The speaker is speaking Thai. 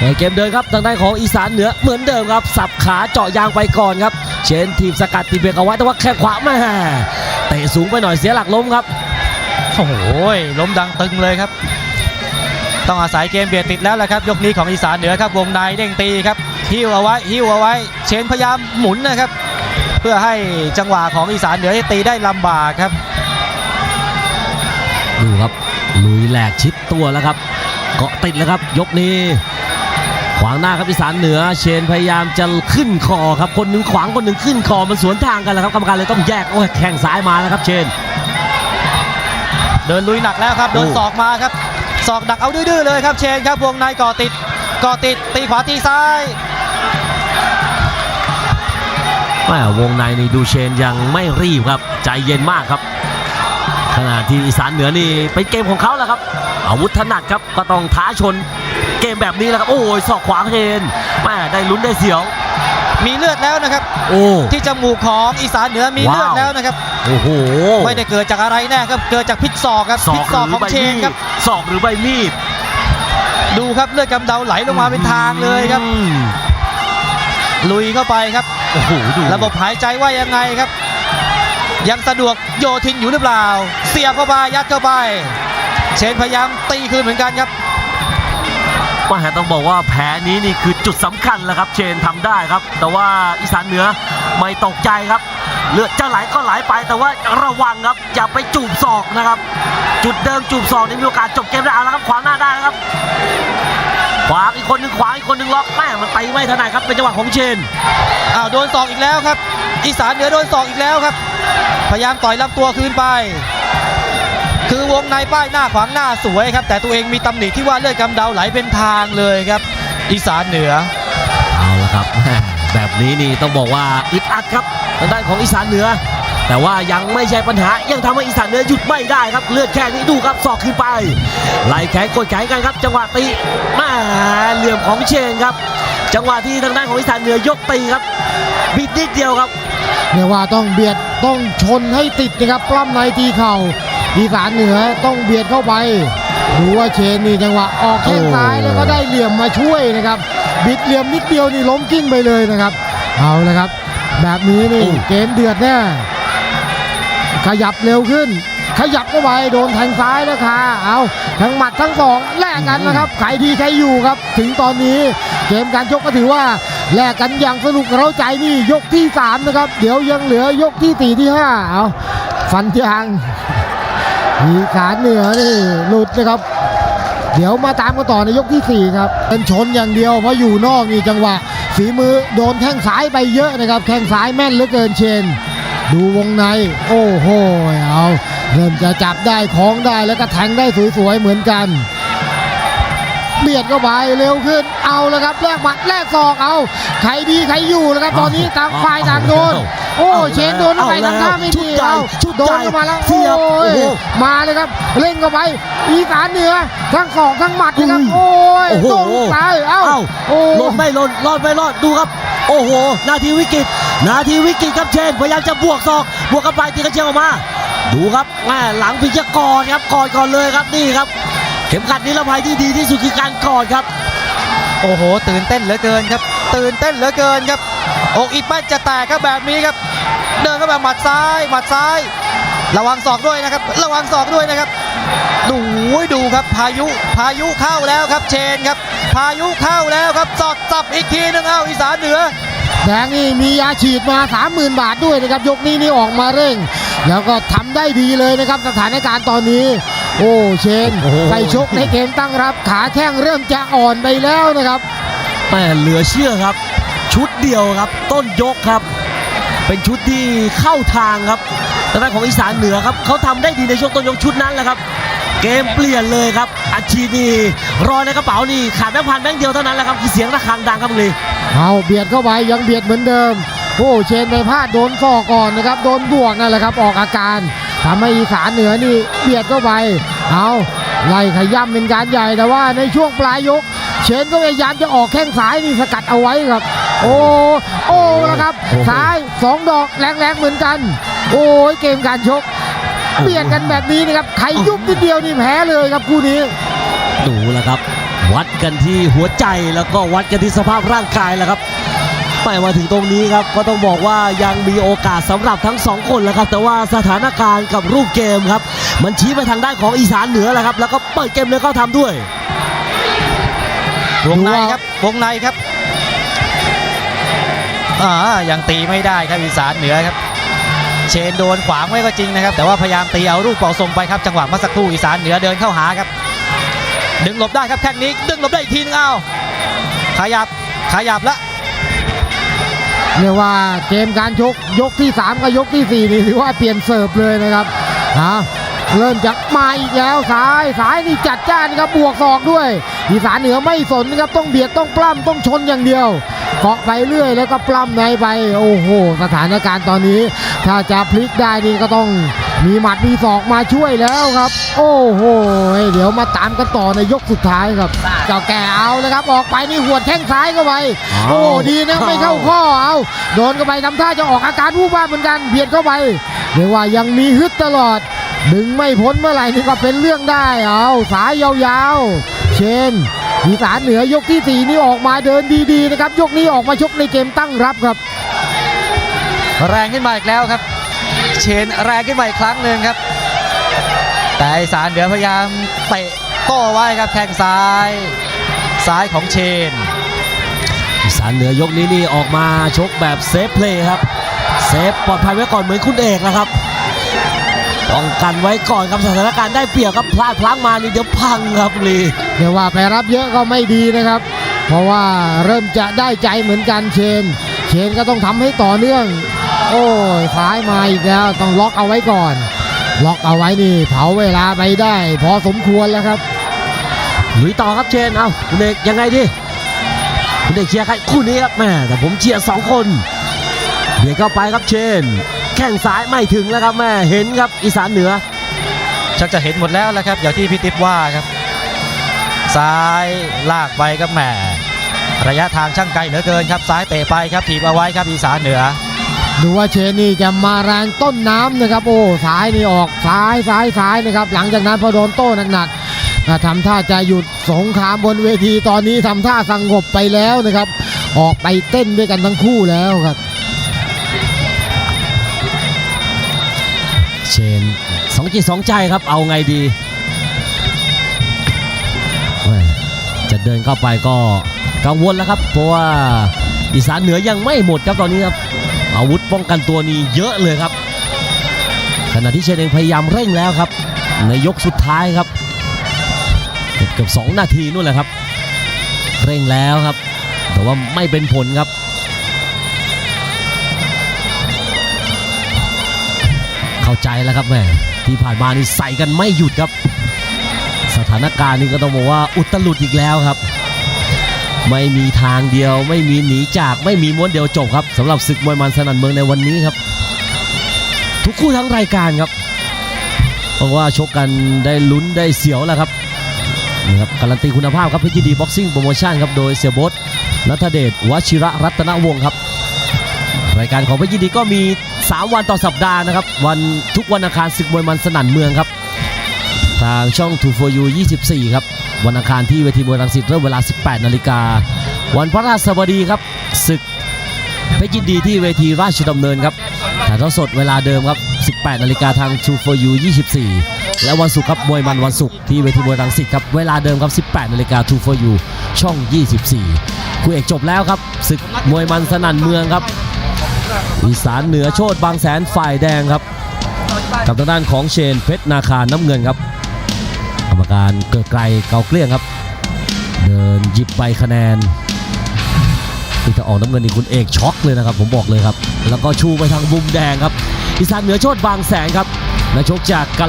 ในเกมเดินครับทางด้านของอีสานเหนือเหมือนเดิมครับ สับขาเจาะยางไปก่อนครับ เชนทีมสกัดตีเบรกเอาไว้แต่ว่าแค่ขวาแม่เตะสูงไปหน่อยเสียหลักล้มครับโอ้โหล้มดังตึงเลยครับ ต้องอาศัยเกมเบียดติดแล้วแหละครับ ยกนี้ของอีสานเหนือครับวงในเด้งตีครับหิ้วเอาไว้หิ้วเอาไว้ เชนพยายามหมุนนะครับ เพื่อให้จังหวะของอีสานเหนือให้ตีได้ลำบากครับดูครับลุยแหลกชิดตัวแล้วครับ เกาะติดแล้วครับ ยกนี้ข วางหน้าครับอีสานเหนือ เชนพยายามจะขึ้นคอครับคนหนึ่งขวางคนหนึ่งขึ้นคอมันสวนทางกันแล้วครับกรรมการเลยต้องแยกโอ้ยแข้งซ้ายมาแล้วครับเชน เดินลุยหนักแล้วครับโดนโอ้ศอกมาครับศอกดักเอาดื้อๆเลยครับเชนครับวงในก่อติดก่อติดตีขวาตีซ้ายแม่วงในนี่ดูเชนยังไม่รีบครับ ใจเย็นมากครับ ขณะที่อีสานเหนือนี่เป็นเกมของเขาแหละครับ อาวุธถนัดครับก็ต้องท้าชนเกมแบบนี้แหละครับ โอ้ยศอกขวางเชนแม่ได้ลุ้นได้เสียว มีเลือดแล้วนะครับ โอ้ ที่จมูกของอีสานเหนือมีเลือดว้าว แล้วนะครับ โอ้โหไม่ได้เกิดจากอะไรแน่ครับ เกิดจากพิษศอกครับศอพิษกศอกหขรือองใบเชมีนดครับ ศอกหรือใบมีดดูครับเลือดกำเดาไหลลงมาเป็นทางเลยครับ อืมลุยเข้าไปครับ โอ้โหดูระบบหายใจว่ายังไงครับ ยังสะดวกโยทินอยู่หรือเปล่า เสียบเข้าไปยัดเข้าไป เชนพยายามตีคืนเหมือนกันครับว่าแต่ต้องบอกว่าแผลนี้นี่คือจุดสำคัญแหละครับ เชนทำได้ครับ แต่ว่าอีสานเหนือไม่ตกใจครับ เลือดจะไหลก็ไหลไป แต่ว่าระวังครับอย่าไปจูบศอกนะครับ จุดเดิมจูบศอกนี่มีโอกาสจบเกมได้เอาแล้วครับขวางหน้าได้แล้วครับ ขวางอีกคนหนึงขวางอีกคนหนึงล็อกแม่มันตีไม่ถนัดครับเป็นจังหวะของเชนอ้าวโดนศอกอีกแล้วครับ อีสานเหนือโดนศอกอีกแล้วครับ พยายามต่อยลำตัวคืนไป คือวงในป้ายหน้าขวางหน้าสวยครับ แต่ตัวเองมีตำหนิที่ว่าเลือดกำเดาไหลเป็นทางเลยครับ อีสานเหนือ เอาละครับแม่แบบนี้นี่ต้องบอกว่าอึดอัดครับทางด้านของอีสานเหนือ แต่ว่ายังไม่ใช่ปัญหายังทำให้อีสานเหนือหยุดไม่ได้ครับ เลือดแค่นี้ดูครับศอกขึ้นไปไล่แขนกดแขนกันครับจังหวะตีแมาเหลี่ยมของเชนครับ จังหวะที่ทางด้านของอีสานเหนือยกตีครับบิดนิดเดียวครับเรียกว่าต้องเบียดต้องชนให้ติดนะครับปล้ำในตีเข่า อีสานเหนือต้องเบียดเข้าไปดูว่าเชนนี่จังหวะออกแข้งซ้ายแล้วก็ได้เหลี่ยมมาช่วยนะครับ บิดเหลี่ยมนิดเดียวนี่ล้มกิ้งไปเลยนะครับ เอาละครับ แบบนี้นี่โอ้เกมเดือดแน่ขยับเร็วขึ้น ขยับเข้าไปโดนแทงซ้ายแล้วค่ะเอาทั้งหมัดทั้งสองแลกกันนะครับใครดีใครอยู่ครับ ถึงตอนนี้เกมการชกก็ถือว่าแลกกันอย่างสนุกเร้าใจนี่ยกที่สามนะครับ เดี๋ยวยังเหลือยกที่สี่ที่ห้าเอาฟันยาง มีขาเหนือนี่หลุดนะครับ เดี๋ยวมาตามกันต่อในยกที่ 4 ครับ เป็นชนอย่างเดียวเพราะอยู่นอกนี่จังหวะ ฝีมือโดนแข้งซ้ายไปเยอะนะครับ แข้งซ้ายแม่นเหลือเกินเชน ดูวงใน โอ้โหเอาเริ่มจะจับได้คล้องได้แล้วก็แทงได้สวยๆเหมือนกันเบียดเข้าไปเร็วขึ้นเอาแล้วครับแลกหมัดแลกศอกเอาใครดีใครอยู่แล้วครับตอนนี้ต่างฝ่ายต่างโดน โอ้เชนโดนเข้าไปเอาแล้วทำท่าไม่ดีเอา ชุดโดใหญ่นเข้ามาแล้วเสียบโอ้ยโอ้โหมาเลยครับเร่งเข้าไปอีสานเหนือทั้งศอกทั้งหมัดนะครับอุ้โอ้ยโอ้โหตรงซ้ายเอ้าเอ้าโอ้หล่นไม่หล่นรอดไม่รอดดูครับ โอ้โห นาทีวิกฤต นาทีวิกฤตครับเชนพยายามจะบวกศอก บวกกันไปตีกระเชียงออกมา ดูครับแม่หลังพิจกรครับกอดก่อนเลยครับนี่ครับ เข็มขัดนิรภัยที่ดีที่สุดคือการกอดครับ โอ้โห ตื่นเต้นเหลือเกินครับ ตื่นเต้นเหลือเกินครับอกอีปั้นจะแตกครับแบบนี้ครับ เดินเข้ามาหมัดซ้ายหมัดซ้าย ระวังศอกด้วยนะครับ ระวังศอกด้วยนะครับ ดูดูครับพายุพายุเข้าแล้วครับเชนครับ พายุเข้าแล้วครับสอดสับอีกทีนึงเอ้าอีสานเหนือแดงนี่มียาฉีดมา30,000 บาทด้วยนะครับ ยกนี้นี่ออกมาเร่ง แล้วก็ทำได้ดีเลยนะครับสถานการณ์ตอนนี้โอ้เชนโอ้โหไปชกในเกมตั้งรับขาแข้งเริ่มจะอ่อนไปแล้วนะครับแม่เหลือเชื่อครับ ชุดเดียวครับ ต้นยกครับ เป็นชุดที่เข้าทางครับ ทางด้านของอีสานเหนือครับเขาทำได้ดีในช่วงต้นยกชุดนั้นแหละครับ เกมเปลี่ยนเลยครับอาชีพนี่รอยในกระเป๋านี่ขาดแบงค์พันแบงค์เดียวเท่านั้นแหละครับคือเสียงระฆังดังครับมึงลีเอาเบียดเข้าไปยังเบียดเหมือนเดิมโอ้เชนไปพลาดโดนฟอกก่อนนะครับโดนบวกนั่นแหละครับออกอาการทำให้อีสานเหนือนี่เบียดเข้าไปเอาไล่ขย้ำเป็นการใหญ่แต่ว่าในช่วงปลายยก เชนก็พยายามจะออกแข้งซ้ายนี่สกัดเอาไว้ครับ โอ้โอ้นะครับโอ้โหซ้ายสองดอกแรงๆเหมือนกัน โอ้ยเกมการชกเบียดกันแบบนี้นะครับใครยุบนิดเดียวนี่แพ้เลยครับคู่นี้ดูแล้วครับ วัดกันที่หัวใจแล้วก็วัดกันที่สภาพร่างกายแหล้วครับไปมาถึงตรงนี้ครับก็ต้องบอกว่ายังมีโอกาสสำหรับทั้งสองคนแหล้วครับแต่ว่าสถานการณ์กับรูปเกมครับ มันชี้ไปทางด้านของอีสานเหนือแหละครับ แล้วก็เปิดเกมเลยเข้าทำด้วยวงในครับวงในครับอ่ายังตีไม่ได้ครับอีสานเหนือครับ เชนโดนขวางไว้ก็จริงนะครับ แต่ว่าพยายามตีเอาลูกเป่าทรงไปครับจังหวะเมื่อสักครู่อีสานเหนือเดินเข้าหาครับ ดึงหลบได้ครับแข้งนี้ ดึงหลบได้อีกทีนึงเอาขยับขยับละเรียกว่าเกมการชกยกที่ 3 กับยกทีสี่4นี่ถือว่าเปลี่ยนเสิร์ฟเลยนะครับฮะ เริ่มจากมาอีกแล้วซ้ายซ้ายนี่จัดจ้านครับบวกศอกด้วยอีสานเหนือไม่สนนะครับต้องเบียดต้องปล้ำต้องชนอย่างเดียวเกาะไปเรื่อยแล้วก็ปล้ำในไปโอ้โห สถานการณ์ตอนนี้ ถ้าจะพลิกได้นี่ก็ต้องมีหมัดมีศอกมาช่วยแล้วครับ โอ้โห เดี๋ยวมาตามกันต่อในยกสุดท้ายครับเจ้าแก่เอาเลยครับ ออกไปนี่หัวดแข้งซ้ายเข้าไปโอ้ดีนะไม่เข้าข้อเอาโดนเข้าไปทำท่าจะออกอาการวูบวาบเหมือนกันเบียดเข้าไปเรียกว่ายังมีฮึดตลอด ดึงไม่พ้นเมื่อไหร่นี่ก็เป็นเรื่องได้เอาสายยาวๆ เชนอีสานเหนือยกที่สี่นี่ออกมาเดินดีๆนะครับ ยกนี้ออกมาชกในเกมตั้งรับครับ แรงขึ้นมาอีกแล้วครับ เชนแรงขึ้นมาอีกครั้งหนึ่งครับ แต่อีสานเหนือพยายามเตะโต้ไว้ครับแข้งซ้ายซ้ายของเชนอีสานเหนือยกนี้นี่ออกมาชกแบบเซฟเพลย์ครับเซฟปลอดภัยไว้ก่อนเหมือนคุณเอกนะครับ ป้องกันไว้ก่อนครับสถานการณ์ได้เปรียบครับพลาดพลั้งมานี่เดี๋ยวพังครับลีเรียกว่าไปรับเยอะก็ไม่ดีนะครับ เพราะว่าเริ่มจะได้ใจเหมือนกันเชน เชนก็ต้องทำให้ต่อเนื่อง โอ้ยซ้ายมาอีกแล้วต้องล็อกเอาไว้ก่อน ล็อกเอาไว้นี่เผาเวลาไปได้ พอสมควรแล้วครับลุยต่อครับเชนเอาคุณเอกยังไงดีคุณเอกเชียร์ใครคู่นี้ครับแม่แต่ผมเชียร์สองคนเบียดเข้าไปครับเชน แข้งซ้ายไม่ถึงแล้วครับแม่เห็นครับอีสานเหนือ ชักจะเห็นหมดแล้วแหละครับอย่างที่พี่ติ๊บว่าครับ ซ้ายลากไปครับแหมระยะทางช่างไกลเหลือเกินครับซ้ายเตะไปครับถีบเอาไว้ครับอีสานเหนือ ดูว่าเชนนี่จะมาแรงต้นน้ำนะครับ โอ้ซ้ายนี่ออกซ้ายซ้ายซ้ายนะครับ หลังจากนั้นพอโดนโต้หนักๆอ่าทำท่าจะหยุดสงครามบนเวทีตอนนี้ทำท่าสงบไปแล้วนะครับ ออกไปเต้นด้วยกันทั้งคู่แล้วครับ เชนสองจิตสองใจครับเอาไงดี จะเดินเข้าไปก็กังวลแล้วครับ เพราะว่าอีสานเหนือยังไม่หมดครับตอนนี้ครับอาวุธป้องกันตัวนี้เยอะเลยครับ ขณะที่เชนเองพยายามเร่งแล้วครับ ในยกสุดท้ายครับเกือบสองนาทีนู่นแหละครับ เร่งแล้วครับ แต่ว่าไม่เป็นผลครับ เข้าใจแล้วครับแม่ที่ผ่านมานี่ใส่กันไม่หยุดครับ สถานการณ์นี้ก็ต้องบอกว่าอุตลุดอีกแล้วครับ ไม่มีทางเดียว ไม่มีหนีจากไม่มีม้วนเดียวจบครับสำหรับศึกมวยมันสนั่นเมืองในวันนี้ครับ ทุกคู่ทั้งรายการครับเพราะว่าชกกันได้ลุ้นได้เสียวแล้วครับนี่ครับการันตีคุณภาพครับพชรยิดีบ็อกซิ่งโปรโมชั่นครับโดยเสียบดนัทเดชวชิระรัตนวงศ์ครับ รายการของเพชรยินดีก็มี 3 วันต่อสัปดาห์นะครับ วันทุกวันอังคารศึกมวยมันสนั่นเมืองครับ ทางช่อง2 for you 24 ครับ วันอังคารที่เวทีมวยรังสิตเริ่มเวลา 18 นาฬิกา วันพระราชบดีครับศึกเพชรยินดีที่เวทีราชดำเนินครับถ่ายทอดสดเวลาเดิมครับ 18 นาฬิกาทาง2 for you 24 และวันศุกร์ครับมวยมันวันศุกร์ที่เวทีมวยรังสิตครับเวลาเดิมครับ 18 นาฬิกา2 for you ช่อง 24 คู่เอกจบแล้วครับศึกมวยมันสนั่นเมืองครับ อีสานเหนือโชดบางแสนฝ่ายแดงครับ กับทางด้านของเชนเพชรนาคาน้ำเงินครับกรรมการเกิดไกลเกาเกลี้ยงครับ เดินหยิบใบคะแนนที่จะออกน้ำเงินนี่คุณเอกช็อกเลยนะครับ ผมบอกเลยครับ แล้วก็ชูไปทางมุมแดงครับอีสานเหนือโชดบางแสนครับนักชกจากกาฬ